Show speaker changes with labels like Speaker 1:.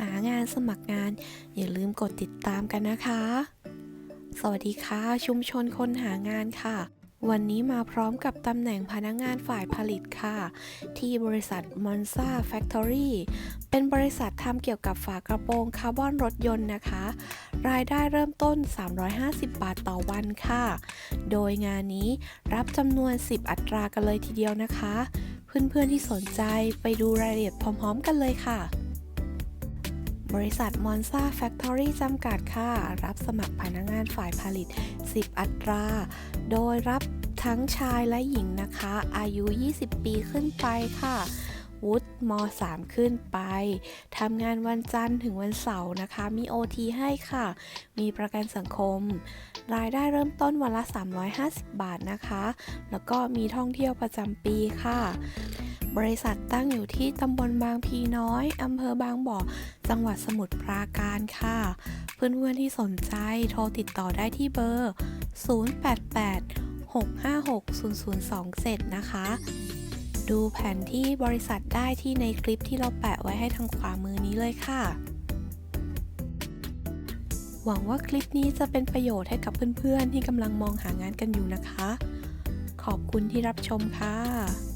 Speaker 1: หางานสมัครงาน อย่าลืมกดติดตามกันนะคะ สวัสดีค่ะ ชุมชนคนหางานค่ะ วันนี้มาพร้อมกับตำแหน่งพนักงานฝ่ายผลิตค่ะ ที่บริษัท Monza Factory เป็นบริษัททำเกี่ยวกับฝากระโปรงคาร์บอนรถยนต์นะคะ รายได้เริ่มต้น 350 บาทต่อวันค่ะ โดยงานนี้รับจำนวน 10 อัตรากันเลยทีเดียวนะคะ เพื่อนๆที่สนใจไปดูรายละเอียดพร้อม ๆ กันเลยค่ะ บริษัท Monza Factory จำกัดค่ะ รับสมัครพนักงานฝ่ายผลิต 10 อัตรา โดยรับทั้งชายและหญิงนะคะ อายุ 20 ปีขึ้นไปค่ะ วุฒิม 3 ขึ้นไป ทำงานวันจันทร์ถึงวันเสาร์นะคะ มี OT ให้ค่ะ มีประกันสังคม รายได้เริ่มต้นวันละ 350 บาทนะคะ แล้วก็มีท่องเที่ยวประจำปีค่ะ บริษัทตั้งอยู่ที่ตำบลบางพีน้อย อำเภอบางบ่อ จังหวัดสมุทรปราการค่ะ เพื่อนๆที่สนใจโทรติดต่อได้ที่เบอร์ 088 656 0027 นะคะ ดูแผนที่บริษัทได้ที่ในคลิปที่เราแปะไว้ให้ทางขวามือนี้เลยค่ะหวังว่าคลิปนี้จะเป็นประโยชน์ให้กับเพื่อนๆ ที่กำลังมองหางานกันอยู่นะคะ ขอบคุณที่รับชมค่ะ